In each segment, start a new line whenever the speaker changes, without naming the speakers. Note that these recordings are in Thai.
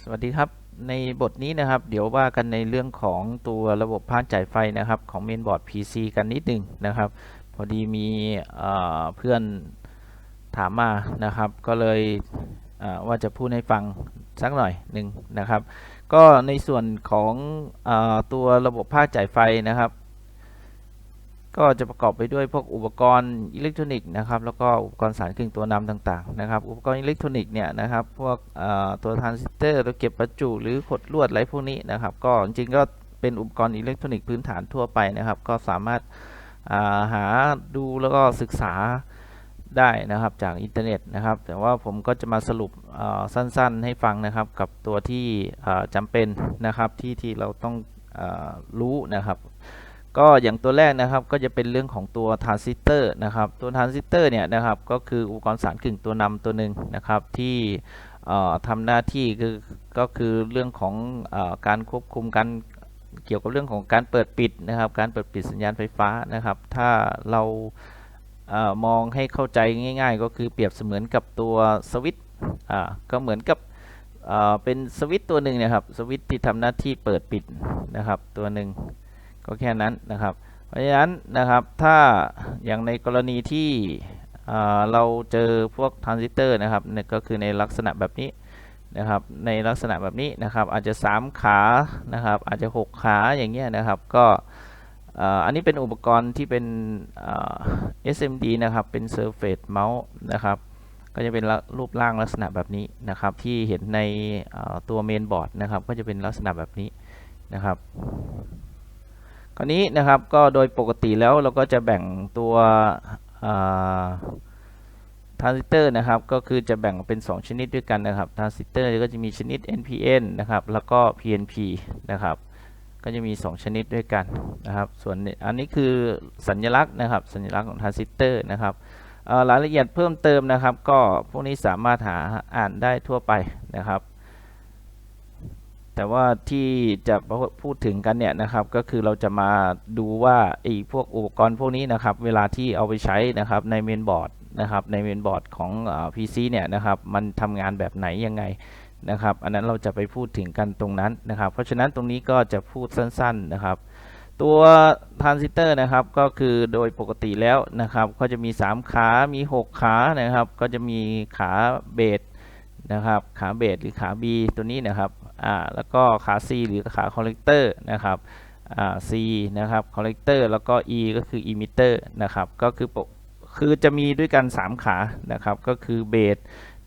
สวัสดีครับในบทนี้นะครับ เดี๋ยวว่ากันในเรื่องของตัวระบบพานจ่ายไฟนะครับ ของเมนบอร์ด PC กันนิดหนึ่งนะครับ พอดีมีเพื่อนถามมานะครับ ก็เลยเว่าจะพูดให้ฟังสักหน่อยหนึ่งนะครับ ก็ในส่วนของออตัวระบบภาคจ่ายไฟนะครับ ก็จะประกอบไปด้วยพวกอุปกรณ์อิเล็กทรอนิกส์นะครับแล้วก็อุปกรณ์สารกึ่งตัวนำต่างๆนะครับอุปกรณ์อิเล็กทรอนิกส์เนี่ยนะครับพวกตัวทรานซิสเตอร์ตัวเก็บประจุหรือขดลวดอะไรพวกนี้นะครับก็จริงก็เป็นอุปกรณ์อิเล็กทรอนิกส์พื้นฐานทั่วไปนะครับก็สามารถาหาดูแล้วก็ศึกษาได้นะครับจากอินเทอร์เน็ตนะครับแต่ว่าผมก็จะมาสรุปสั้นๆ ให้ฟังนะครับกับตัวที่จำเป็นนะครับที่ที่เราต้องอรู้นะครับ ก็อย่างตัวแรกนะครับก็จะเป็นเรื่องของตัวทรานซิสเตอร์นะครับตัวทรานซิสเตอร์เนี่ยนะครับก็คืออุปกรณ์สารกึ่งตัวนำตัวหนึ่งนะครับที่เอ่อทำหน้าที่คือก็คือเรื่องของอการควบคุมการเกี่ยวกับเรื่องของการเปิดปิดนะครับ การเปิดปิดสัญญาณไฟฟ้านะครับ ถ้าเราเออมองให้เข้าใจง่าย ๆ ก็คือเปรียบเสมือนกับตัวสวิตช์ก็เหมือนกับเเป็นสวิตช์ตัวหนึ่งนะครับสวิตช์ที่ทำหน้าที่เปิดปิดนะครับตัวหนึ่ง ก็แค่นั้นนะครับ เพราะฉะนั้นนะครับถ้าอย่างในกรณีที่เราเจอพวกทรานซิสเตอร์นะครับเนี่ยก็คือในลักษณะแบบนี้นะครับในลักษณะแบบนี้นะครับอาจจะ 3 ขานะครับอาจจะ 6 ขาอย่างเงี้ยนะครับก็อันนี้เป็นอุปกรณ์ที่เป็น SMD นะครับเป็น Surface Mount นะครับก็จะเป็นรูปร่างลักษณะแบบนี้นะครับที่เห็นในตัวเมนบอร์ดนะครับก็จะเป็นลักษณะแบบนี้นะครับ คราวนี้นะครับก็โดยปกติแล้วเราก็จะแบ่งตัวทรานซิสเตอร์นะครับก็คือจะแบ่งเป็น 2 ชนิดด้วยกันนะครับทรานซิสเตอร์ก็จะมีชนิด NPN นะครับแล้วก็ PNP นะครับก็จะมี 2 ชนิดด้วยกันนะครับส่วนอันนี้คือสัญลักษณ์นะครับสัญลักษณ์ของทรานซิสเตอร์นะครับรายละเอียดเพิ่มเติมนะครับ ก็พวกนี้สามารถหาอ่านได้ทั่วไปนะครับ แต่ว่าที่จะพูดถึงกันเนี่ยนะครับ ก็คือเราจะมาดูว่าไอ้พวกอุปกรณ์พวกนี้นะครับ เวลาที่เอาไปใช้นะครับในเมนบอร์ดนะครับ ในเมนบอร์ดของเอ่อ PC เนี่ยนะครับ มันทำงานแบบไหนยังไงนะครับ อันนั้นเราจะไปพูดถึงกันตรงนั้นนะครับ เพราะฉะนั้นตรงนี้ก็จะพูดสั้น ๆนะครับ ตัวทรานซิสเตอร์นะครับ ก็คือโดยปกติแล้วนะครับ ก็จะมี 3 ขา มี 6 ขานะครับ ก็จะมีขาเบสนะครับ ขาเบสหรือขา B ตัวนี้นะครับ อ่าแล้วก็ขา C หรือขาคอลเลกเตอร์นะครับอ่า C นะครับคอลเลกเตอร์แล้วก็ E ก็คือ emitter นะครับก็คือปกคือจะมีด้วยกัน 3 ขานะครับก็คือเบส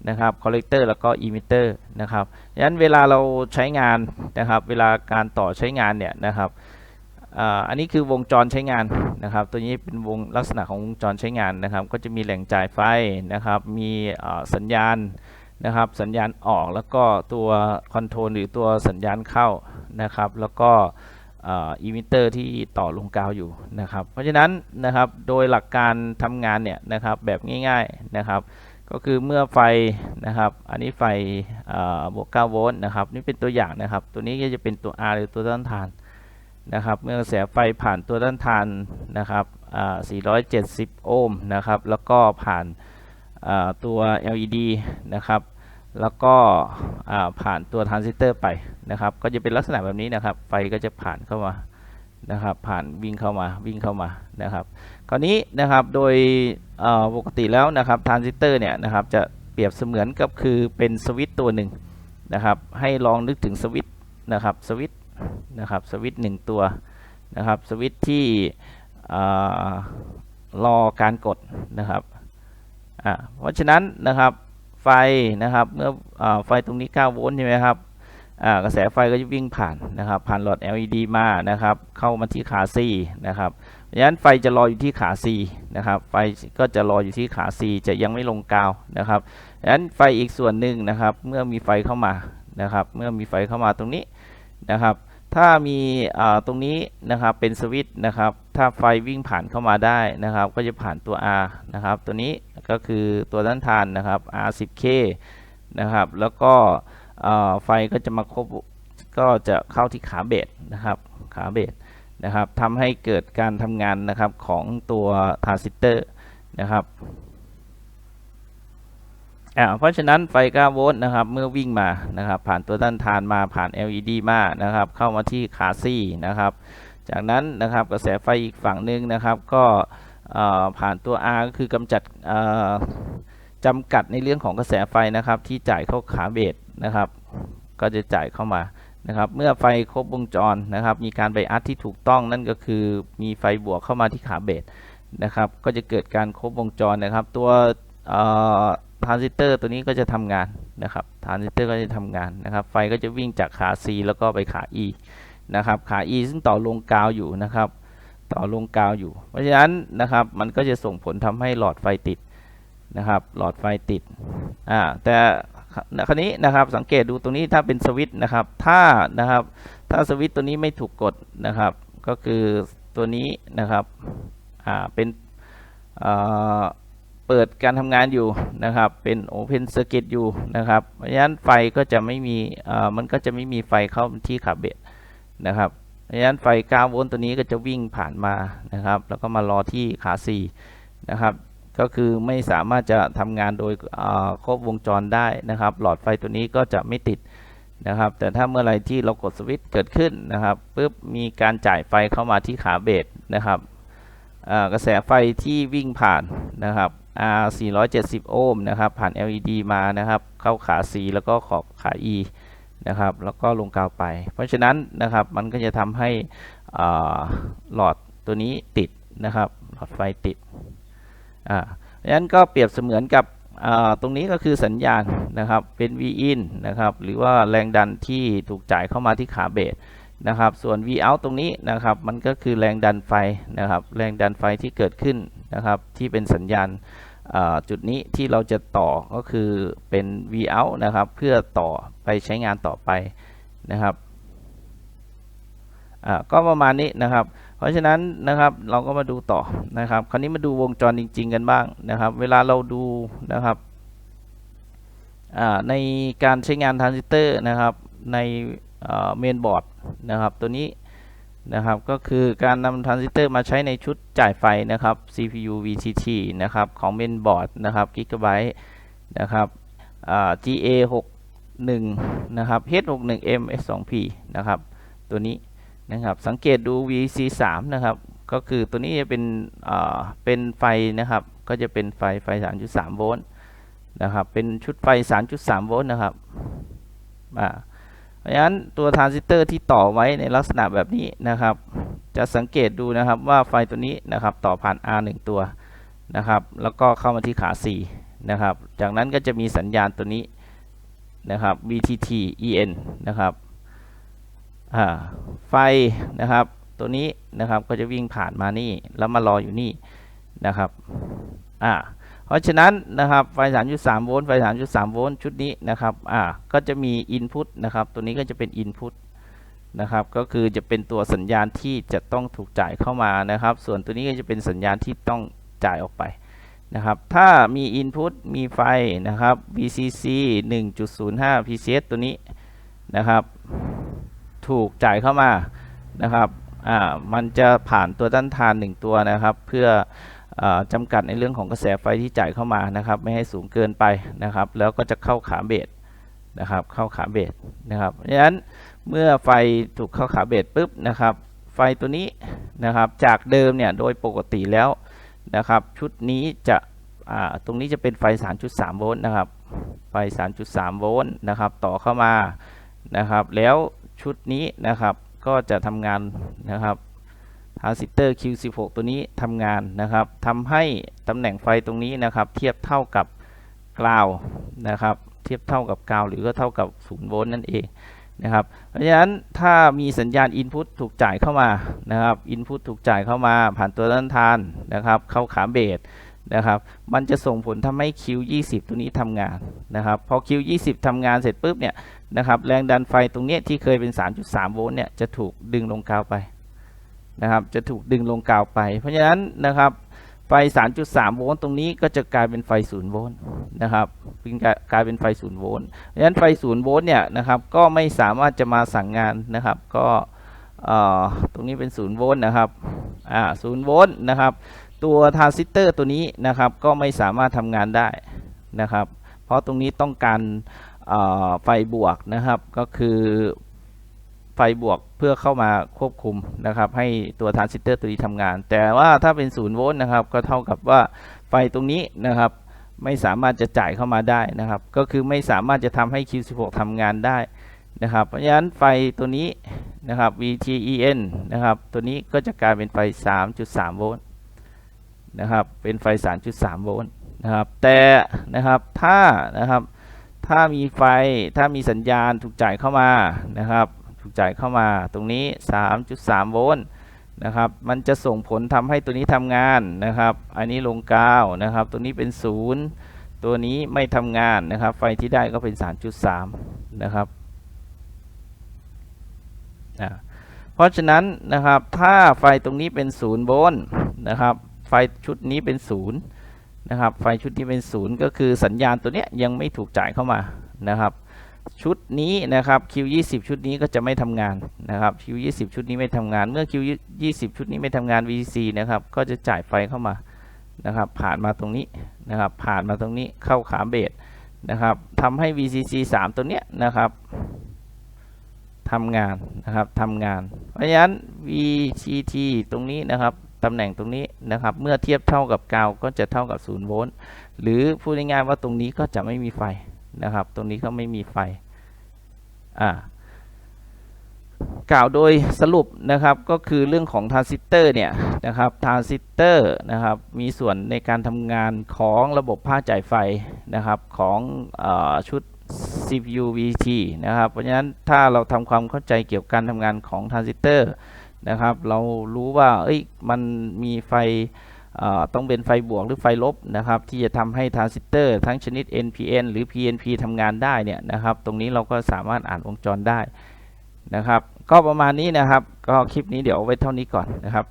นะครับคอลเลกเตอร์แล้วก็ emitter นะครับดังนั้นเวลาเราใช้งานนะครับเวลาการต่อใช้งานเนี่ยนะครับอ่าอันนี้คือวงจรใช้งานนะครับ ตัวนี้เป็นวงลักษณะของวงจรใช้งานนะครับ ก็จะมีแหล่งจ่ายไฟนะครับ มีอ่าสัญญาณ นะครับ สัญญาณออกแล้วก็ตัวคอนโทรลหรือตัวสัญญาณเข้านะครับ แล้วก็อิมิเตอร์ที่ต่อลงกาวอยู่นะครับ เพราะฉะนั้นนะครับโดยหลักการทำงานเนี่ยนะครับแบบง่ายๆนะครับ ก็คือเมื่อไฟนะครับ อันนี้ไฟบวก9โวลต์นะครับนี่เป็นตัวอย่างนะครับ ตัวนี้ก็จะเป็นตัว R หรือตัวต้านทานนะครับ เมื่อกระแสไฟผ่านตัวต้านทานนะครับ470 โอห์มนะครับ แล้วก็ผ่าน ตัว LED นะครับ แล้วก็ผ่านตัวทรานซิสเตอร์ไปนะครับ ก็จะเป็นลักษณะแบบนี้นะครับ ไฟก็จะผ่านเข้ามานะครับ ผ่านวิ่งเข้ามาวิ่งเข้ามานะครับ คราวนี้นะครับโดยปกติแล้วนะครับทรานซิสเตอร์เนี่ยนะครับจะเปรียบเสมือนกับคือเป็นสวิตตัวหนึ่งนะครับ ให้ลองนึกถึงสวิตนะครับสวิตนะครับสวิตหนึ่งตัวนะครับสวิตที่รอการกดนะครับ อ่าเพราะฉะนั้นนะครับไฟนะครับเมื่ออไฟตรงนี้ 9 โวลต์ใช่ไหมครับกระแสไฟก็จะวิ่งผ่านนะครับผ่านหลอด LED มานะครับเข้ามาที่ขา C นะครับเพราะฉะนั้นไฟจะรออยู่ที่ขา C นะครับไฟก็จะรออยู่ที่ขา C จะยังไม่ลงกาวนะครับดังนั้นไฟอีกส่วนหนึ่งนะครับเมื่อมีไฟเข้ามานะครับเมื่อมีไฟเข้ามาตรงนี้นะครับ ถ้ามีตรงนี้นะครับเป็นสวิตช์นะครับ ถ้าไฟวิ่งผ่านเข้ามาได้นะครับ ก็จะผ่านตัว R นะครับ ตัวนี้ก็คือตัวต้านทานนะครับ R10K นะครับ แล้วก็ไฟก็จะมาครบก็จะเข้าที่ขาเบสนะครับ ขาเบสนะครับทำให้เกิดการทำงานนะครับของตัวทารานซิสเตอร์นะครับ เพราะฉะนั้นไฟ9โวลต์นะครับเมื่อวิ่งมานะครับผ่านตัวต้านทานมาผ่าน LED มานะครับเข้ามาที่ขาซี่นะครับจากนั้นนะครับกระแสไฟอีกฝั่งหนึ่งนะครับก็ผ่านตัว R ก็คือกำจัดจำกัดในเรื่องของกระแสไฟนะครับที่จ่ายเข้าขาเบสนะครับก็จะจ่ายเข้ามานะครับเมื่อไฟครบวงจรนะครับมีการไบอัสที่ถูกต้องนั่นก็คือมีไฟบวกเข้ามาที่ขาเบสนะครับก็จะเกิดการครบวงจรนะครับตัว ทรานซิสเตอร์ตัวนี้ก็จะทำงานนะครับทรานซิสเตอร์ก็จะทำงานนะครับ ไฟก็จะวิ่งจากขา C แล้วก็ไปขา E นะครับ ขา E ซึ่งต่อลงกาวอยู่นะครับ ต่อลงกาวอยู่ เพราะฉะนั้นนะครับ มันก็จะส่งผลทำให้หลอดไฟติดนะครับ หลอดไฟติด อ่า แต่คราวนี้นะครับ สังเกตดูตรงนี้ถ้าเป็นสวิตช์นะครับ ถ้านะครับ ถ้าสวิตช์ตัวนี้ไม่ถูกกดนะครับ ก็คือตัวนี้นะครับ อ่า เป็นอ่า เปิดการทำงานอยู่นะครับ เป็น Open Circuit อยู่นะครับ เพราะฉะนั้นไฟก็จะไม่มีอ่ามันก็จะไม่มีไฟเข้าที่ขาเบสนะครับ เพราะฉะนั้นไฟ 9 โวลต์ตัวนี้ก็จะวิ่งผ่านมานะครับ แล้วก็มารอที่ขา 4 นะครับ ก็คือไม่สามารถจะทำงานโดยอ่าครบวงจรได้นะครับ หลอดไฟตัวนี้ก็จะไม่ติดนะครับ แต่ถ้าเมื่อไรที่เรากดสวิตช์เกิดขึ้นนะครับปุ๊บมีการจ่ายไฟเข้ามาที่ขาเบสนะครับกระแสไฟที่วิ่งผ่านนะครับ R 470 โอห์มนะครับผ่าน LED มานะครับเข้าขา C แล้วก็ขอบขา E นะครับแล้วก็ลงกาวไป เพราะฉะนั้นนะครับมันก็จะทำให้หลอดตัวนี้ติดนะครับ หลอดไฟติดอ่าดังนั้นก็เปรียบเสมือนกับตรงนี้ก็คือสัญญาณนะครับเป็น V in นะครับหรือว่าแรงดันที่ถูกจ่ายเข้ามาที่ขาเบสนะครับส่วน V out ตรงนี้นะครับมันก็คือแรงดันไฟนะครับแรงดันไฟที่เกิดขึ้นนะครับที่เป็นสัญญาณ จุดนี้ที่เราจะต่อก็คือเป็น V out นะครับ เพื่อต่อไปใช้งานต่อไปนะครับก็ประมาณนี้นะครับ เพราะฉะนั้นนะครับเราก็มาดูต่อนะครับ คราวนี้มาดูวงจรจริง ๆ กันบ้างนะครับ เวลาเราดูนะครับในการใช้งานทรานซิสเตอร์นะครับในเมนบอร์ดนะครับตัวนี้ นะครับ ก็คือการนำทรานซิสเตอร์มาใช้ในชุดจ่ายไฟนะครับ CPU VTT นะครับ ของเมนบอร์ดนะครับ Gigabyte นะครับ GA 61 นะครับ H61M S2P นะครับ ตัวนี้นะครับ สังเกตดู VC3 นะครับ ก็คือตัวนี้จะเป็นเป็นไฟนะครับ ก็จะเป็นไฟไฟ 3.3 โวลต์นะครับ เป็นชุดไฟ 3.3 โวลต์นะครับ อ่า ราะฉะนั้นตัวทรานซิสเตอร์ที่ต่อไว้ในลักษณะแบบนี้นะครับ จะสังเกตดูนะครับว่าไฟตัวนี้นะครับต่อผ่าน R 1 ตัวนะครับ แล้วก็เข้ามาที่ขา4นะครับ จากนั้นก็จะมีสัญญาณตัวนี้นะครับ VTT EN นะครับไฟนะครับตัวนี้นะครับก็จะวิ่งผ่านมานี่แล้วมารออยู่นี่นะครับอ่า เพราะฉะนั้นนะครับไฟ 3.3 โวลต์ไฟ 3.3 โวลต์ชุดนี้นะครับอ่าก็จะมี Input นะครับ ตัวนี้ก็จะเป็น Input นะครับ ก็คือจะเป็นตัวสัญญาณที่จะต้องถูกจ่ายเข้ามานะครับ ส่วนตัวนี้ก็จะเป็นสัญญาณที่ต้องจ่ายออกไปนะครับ ถ้ามี Input มีไฟนะครับ VCC 1.05 PCS ตัวนี้นะครับ ถูกจ่ายเข้ามานะครับอ่ามันจะผ่านตัวต้านทาน 1 ตัวนะครับ เพื่อ จำกัดในเรื่องของกระแสไฟที่จ่ายเข้ามานะครับ ไม่ให้สูงเกินไปนะครับ แล้วก็จะเข้าขาเบสนะครับ เข้าขาเบสนะครับเพราะฉะนั้นเมื่อไฟถูกเข้าขาเบสปุ๊บนะครับ ไฟตัวนี้นะครับจากเดิมเนี่ยโดยปกติแล้วนะครับ ชุดนี้จะตรงนี้จะเป็นไฟ 3.3 โวลต์นะครับ ไฟ 3.3 โวลต์นะครับ ต่อเข้ามานะครับ แล้วชุดนี้นะครับก็จะทำงานนะครับ ทรานซิสเตอร์ Q16 ตัวนี้ทำงานนะครับทำให้ตำแหน่งไฟตรงนี้นะครับ เทียบเท่ากับกราวนะครับ เทียบเท่ากับกราวหรือก็เท่ากับ0โวลต์นั่นเองนะครับ เพราะฉะนั้นถ้ามีสัญญาณ Input ถูกจ่ายเข้ามานะครับ Input ถูกจ่ายเข้ามาผ่านตัวต้านทานนะครับ เข้าขาเบสนะครับ มันจะส่งผลทำให้ Q20 ตัวนี้ทำงานนะครับ พอ Q20 ทำงานเสร็จปุ๊บเนี่ยนะครับ แรงดันไฟตรงนี้ที่เคยเป็น 3.3 โวลต์เนี่ยจะถูกดึงลงกาวไป นะครับจะถูกดึงลงกาวไป เพราะฉะนั้นนะครับไฟ 3.3 โวลต์ตรงนี้ก็จะกลายเป็นไฟ 0 โวลต์นะครับเป็นกลายเป็นไฟ 0 โวลต์เพราะฉะนั้นไฟ 0 โวลต์เนี่ยนะครับก็ไม่สามารถจะมาสั่งงานนะครับ ก็ตรงนี้เป็น 0 โวลต์นะครับอ่า0โวลต์นะครับ ตัวทรานซิสเตอร์ตัวนี้นะครับก็ไม่สามารถทำงานได้นะครับ เพราะตรงนี้ต้องการเอ่อไฟบวกนะครับก็คือ ไฟบวกเพื่อเข้ามาควบคุมนะครับ ให้ตัวทรานซิสเตอร์ตัวนี้ทำงาน แต่ว่าถ้าเป็น0โวลต์นะครับ ก็เท่ากับว่าไฟตรงนี้นะครับ ไม่สามารถจะจ่ายเข้ามาได้นะครับ ก็คือไม่สามารถจะทำให้ Q16 ทำงานได้นะครับ เพราะฉะนั้นไฟตัวนี้นะครับ VTEN นะครับ ตัวนี้ก็จะกลายเป็นไฟ 3.3 โวลต์นะครับ เป็นไฟ 3.3 โวลต์นะครับ แต่นะครับถ้านะครับถ้ามีไฟถ้ามีสัญญาณถูกจ่ายเข้ามานะครับ ถูกจ่ายเข้ามาตรงนี้ 3.3 โวลต์นะครับ มันจะส่งผลทำให้ตัวนี้ทำงานนะครับ อันนี้ลงกาวนะครับ ตัวนี้เป็นศูนย์ตัวนี้ไม่ทำงานนะครับ ไฟที่ได้ก็เป็น 3.3 นะครับนะเพราะฉะนั้นนะครับถ้าไฟตรงนี้เป็น0โวลต์นะครับ ไฟชุดนี้เป็น0นะครับ ไฟชุดนี้เป็น0ก็คือสัญญาณตัวนี้ยยังไม่ถูกจ่ายเข้ามานะครับ ชุดนี้นะครับ Q20 ชุดนี้ก็จะไม่ทำงานนะครับ Q20 ชุดนี้ไม่ทำงาน เมื่อ Q20 ชุดนี้ไม่ทำงาน VCC นะครับ ก็จะจ่ายไฟเข้ามานะครับ ผ่านมาตรงนี้นะครับ ผ่านมาตรงนี้เข้าขาเบสนะครับทำให้ VCC 3 ตัวเนี้ยนะครับทำงานนะครับทำงาน เพราะฉะนั้น VCT ตรงนี้นะครับตำแหน่งตรงนี้นะครับ เมื่อเทียบเท่ากับกาวก็จะเท่ากับ0โวลต์หรือพูดง่ายๆว่าตรงนี้ก็จะไม่มีไฟนะครับ ตรงนี้ก็ไม่มีไฟ อ่ากล่าวโดยสรุปนะครับก็คือเรื่องของทรานซิสเตอร์เนี่ยนะครับทรานซิสเตอร์นะครับมีส่วนในการทำงานของระบบภาจ่ายไฟนะครับของอชุด CPU VT นะครับเพราะฉะนั้นถ้าเราทำความเข้าใจเกี่ยวกับการทำงานของทรานซิสเตอร์นะครับเรารู้ว่าเอ้ยมันมีไฟ ต้องเป็นไฟบวกหรือไฟลบนะครับ ที่จะทำให้ทรานซิสเตอร์ทั้งชนิด NPN หรือ PNP ทำงานได้เนี่ยนะครับ ตรงนี้เราก็สามารถอ่านวงจรได้นะครับ ก็ประมาณนี้นะครับ ก็คลิปนี้เดี๋ยวเอาไว้เท่านี้ก่อนนะครับ